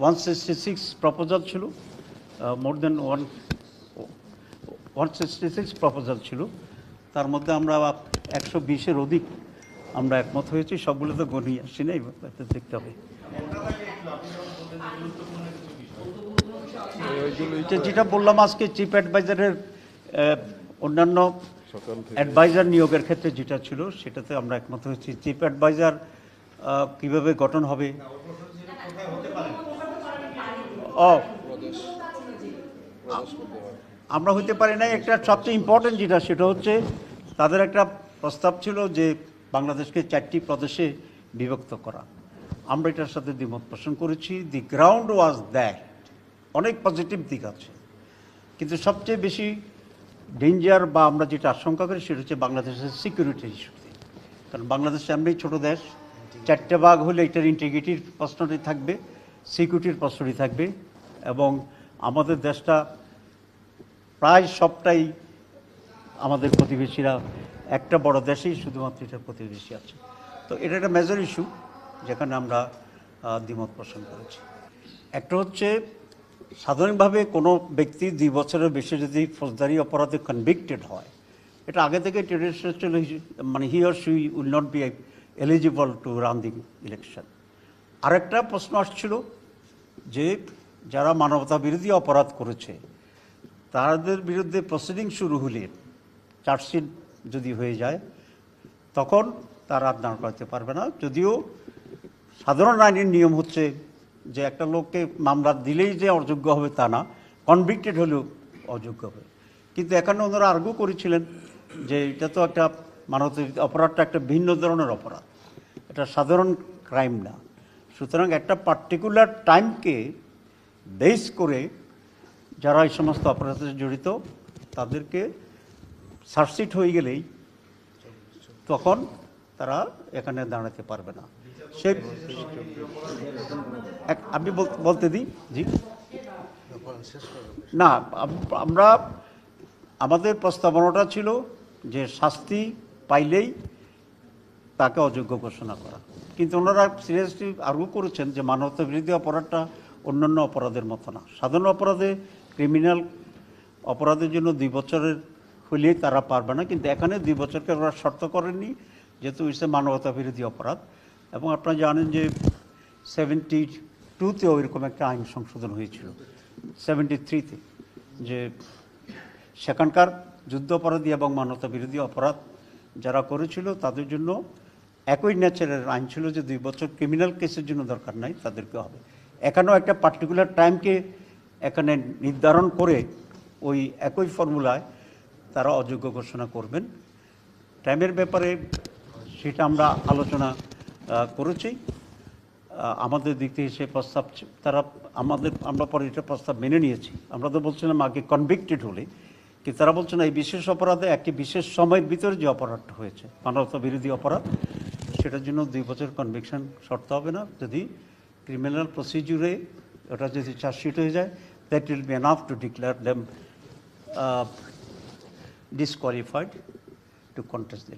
One sixty six proposal ছিল more than one one sixty six proposal ছিল তার মধ্যে আমরা একশো বিশের অধিক আমরা একমত হয়েছি সবগুলো তো গণি আসছি না দেখতে হবে যেটা বললাম আজকে চিফ অ্যাডভাইজারের অন্যান্য অ্যাডভাইজার নিয়োগের ক্ষেত্রে যেটা ছিল সেটাতে আমরা একমত হয়েছি চিফ অ্যাডভাইজার কীভাবে গঠন হবে আমরা হইতে পারি না একটা সবচেয়ে ইম্পর্টেন্ট যেটা, সেটা হচ্ছে তাদের একটা প্রস্তাব ছিল যে বাংলাদেশকে চারটি প্রদেশে বিভক্ত করা। আমরা এটার সাথে দ্বিমত পোষণ করেছি। দি গ্রাউন্ড ওয়াজ দ্যাট অনেক পজিটিভ দিক আছে। কিন্তু সবচেয়ে বেশি ডেঞ্জার বা আমরা যেটা আশঙ্কা করি, সেটা হচ্ছে বাংলাদেশের সিকিউরিটি ইস্যুতে কারণ বাংলাদেশ এমনি ছোট দেশ। চারটে ভাগ হলে এটার ইন্টিগ্রিটির প্রশ্নটি থাকবে। সিকিউরিটির প্রশ্নটি থাকবে এবং আমাদের দেশটা প্রায় সবটাই আমাদের প্রতিবেশীরা, একটা বড় দেশেই শুধুমাত্র এটা প্রতিবেশী আছে। তো এটা একটা মেজর ইস্যু যেখানে আমরা দ্বিমত পোষণ করেছি। একটা হচ্ছে, সাধারণভাবে কোনো ব্যক্তি দুই বছরের বেশি যদি ফৌজদারি অপরাধে কনভিক্টেড হয়, এটা আগে থেকে ট্রেডিশনাল মানে he or she will not be eligible to run the election আরেকটা প্রশ্ন আসছিল যে যারা মানবতা বিরোধী অপরাধ করেছে, তাদের বিরুদ্ধে প্রসিডিং শুরু হলে চার্জশিট যদি হয়ে যায়, তখন তারা আর দাঁড় করাতে পারবে না। যদিও সাধারণ আইনের নিয়ম হচ্ছে যে একটা লোককে মামলা দিলেই যে অযোগ্য হবে তা না কনভিক্টেড হলেও অযোগ্য হবে। কিন্তু এখানে ওনারা আর্গু করেছিলেন যে এটা তো একটা মানবতা অপরাধটা একটা ভিন্ন ধরনের অপরাধ। এটা সাধারণ ক্রাইম না। সুতরাং একটা পার্টিকুলার টাইমকে বেস করে যারা এই সমস্ত অপরাধে জড়িত, তাদেরকে সার্সিট হয়ে গেলেই তখন তারা এখানে দাঁড়াতে পারবে না। সে আপনি বল- বলতে দিই জি। না আমরা, আমাদের প্রস্তাবনাটা ছিল যে শাস্তি পাইলেই তাকে অযোগ্য ঘোষণা করা। কিন্তু ওনারা সিরিয়াসলি আর্গু করেছেন যে মানবতা বিরোধী অপরাধটা অন্যান্য অপরাধের মতো না। সাধারণ অপরাধে ক্রিমিনাল অপরাধের জন্য দুই বছরের হলেই তারা পারবে না। কিন্তু এখানে দুই বছরকে ওরা শর্ত করেননি যেহেতু ইসে মানবতা বিরোধী অপরাধ। এবং আপনারা জানেন যে সেভেন্টি টুতেও এরকম একটা আইন সংশোধন হয়েছিল সেভেন্টি থ্রিতে যে সেখানকার যুদ্ধ অপরাধী এবং মানবতা বিরোধী অপরাধ যারা করেছিল তাদের জন্য একই নেচারের আইন ছিল যে দুই বছর ক্রিমিনাল কেসের জন্য দরকার নাই, তাদেরকে হবে। এখানেও একটা পার্টিকুলার টাইমকে এখানে নির্ধারণ করে ওই একই ফর্মুলায় তারা অযোগ্য ঘোষণা করবেন। টাইমের ব্যাপারে সেটা আমরা আলোচনা করেছি। আমাদের দিক থেকে সে প্রস্তাব তারা আমাদের, আমরা পরে এটা প্রস্তাব মেনে নিয়েছি। আমরা তো বলছিলাম আগে কনভিক্টেড হলে, কিন্তু তারা বলছেন এই বিশেষ অপরাধে একটি বিশেষ সময়ের ভিতরে যে অপরাধটা হয়েছে মানবতা বিরোধী অপরাধ সেটার জন্য দুই বছর কনভিকশন শর্ত হবে না যদি ক্রিমিনাল প্রসিডিউরে ওটা যদি চার্জশিট হয়ে যায় that will be enough to declare them disqualified to contest the.